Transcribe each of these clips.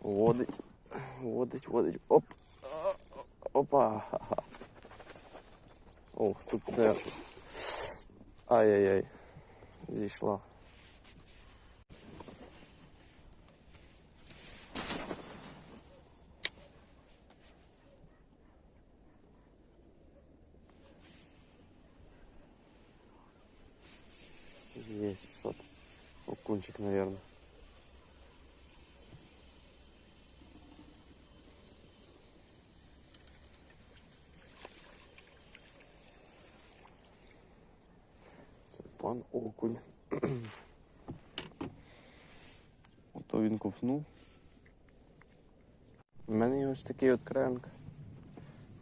Водить, водить, водить. Оп. Опа. О, тут не. Ай-яй-яй. Зійшла. Есть что-то. Окунчик, наверное. Пан окунь. Ото він ковнув. У мене є ось такий от кренк.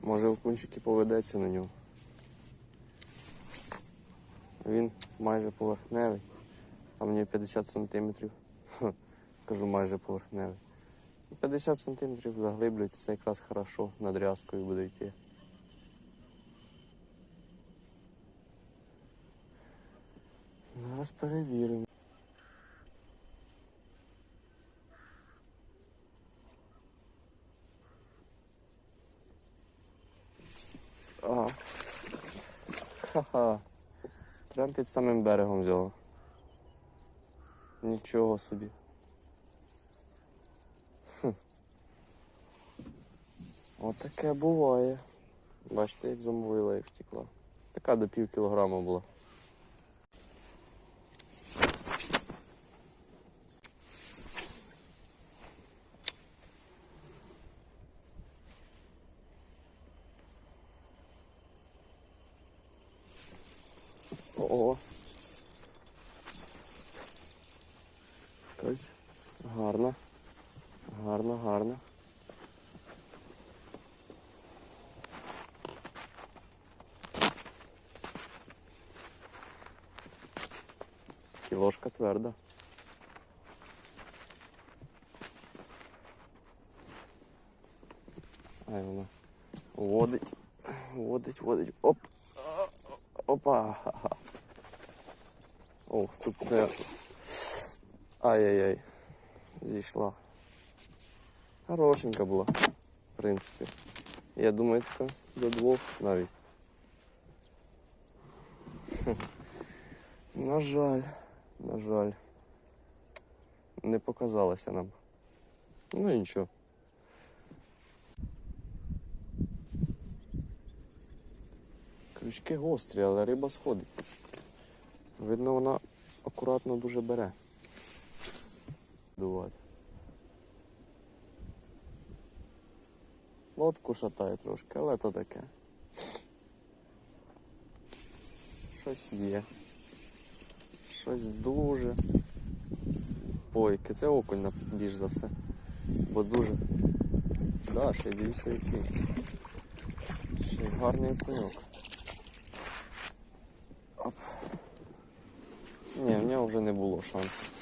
Може окунчик і поведеться на нього. Він майже поверхневий. А мені 50 сантиметрів. Кажу майже поверхневий. 50 сантиметрів заглиблюється, це якраз хорошо над рязкою буде йти. Зараз перевіримо. Ага. Ха-ха. Прям під самим берегом взяла. Нічого собі. Хм. Отаке буває. Бачите, як замовила і втекла. Така до пів кілограма була. О. Якась гарна. Гарна, гарна. Кілошка тверда. Ай вона водить, водить, водить. Оп. Опа. Ох, тут не. Ай-яй-яй. Зійшла. Хорошенька була, в принципі. Я думаю, така до двох навіть. На жаль, на жаль. Не показалося нам. Ну і нічого. Крючки гострі, але риба сходить. Видно, вона акуратно дуже бере. Лодку шатає трошки, але то таке. Щось є. Щось дуже. Бойки. Це окунь на- більш за все. Бо дуже. Да, ще дивіться який. Ще гарний окуньок. Ні, в нього вже не було шансу.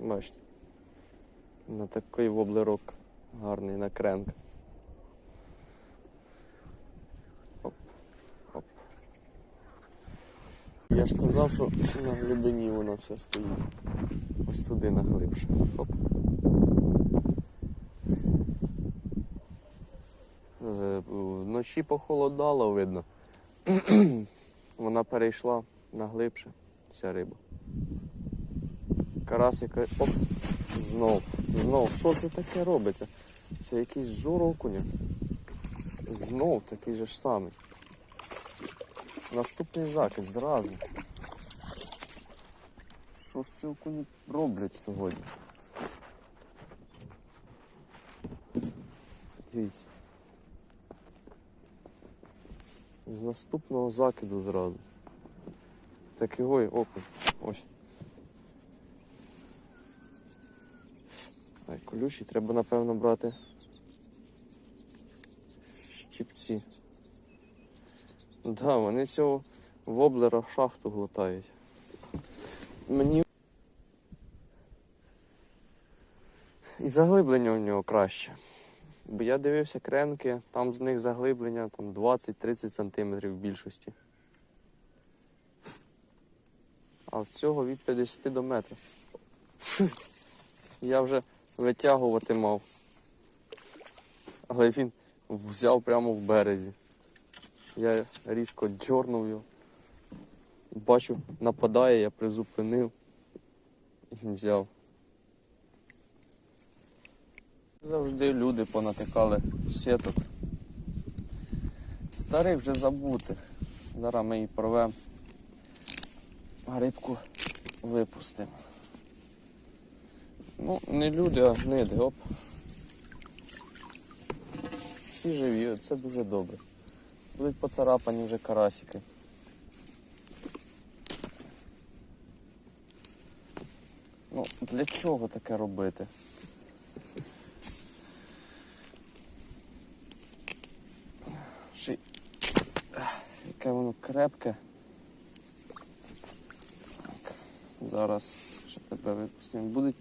Бачите. На такий воблерок гарний на кренк. Оп, оп. Я ж казав, що на глибині вона вся стоїть. Ось туди на глибше. Оп. Вночі похолодало, видно. Вона перейшла на глибше, ця риба. Карасика. Оп! Знов, знов. Що це таке робиться? Це якийсь жор окуня. Знов такий же ж самий. Наступний закид зразу. Що ж ці окуні роблять сьогодні? Дивіться. З наступного закиду зразу. Так його й окунь. Ось. Ай, колючий, треба, напевно, брати щипці. Да, вони цього воблера в шахту глотають. Мені і заглиблення у нього краще. Бо я дивився кренки, там з них заглиблення там 20-30 см в більшості. А в цього від 50 до метра. Я вже витягувати мав. Але він взяв прямо в березі. Я різко дьорнув його. Бачу, нападає, я призупинив. І взяв. Завжди люди понатикали сіток. Старих вже забутих. Зараз ми її порвемо. Рибку випустимо. Ну, не люди, а гниди, оп. Всі живі, це дуже добре. Будуть поцарапані вже карасики. Ну, для чого таке робити? Ще й- Яке воно крепке. Так, зараз ще тебе випустимо. Будуть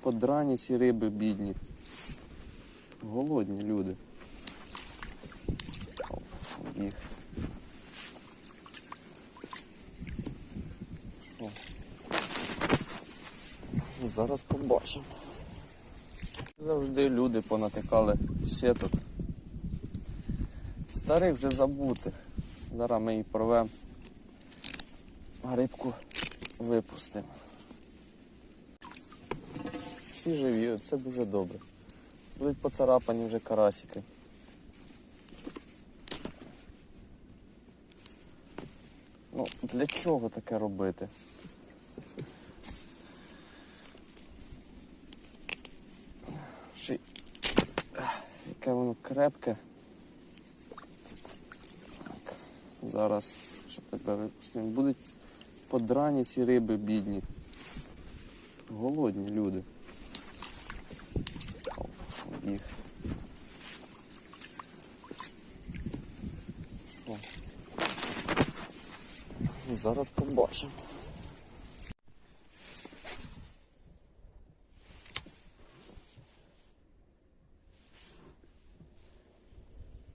подрані ці риби бідні. Голодні люди. Оп, їх. Що? Зараз побачимо. Завжди люди понатикали сіток. Старих вже забутих. Зараз ми її порвемо. Рибку випустимо. Всі живі, це дуже добре. Будуть поцарапані вже карасики. Ну, для чого таке робити? Ще Яке воно крепке. Так, зараз щоб тебе випустимо. Будуть подрані ці риби бідні. Голодні люди. Їх. Що? Зараз побачимо.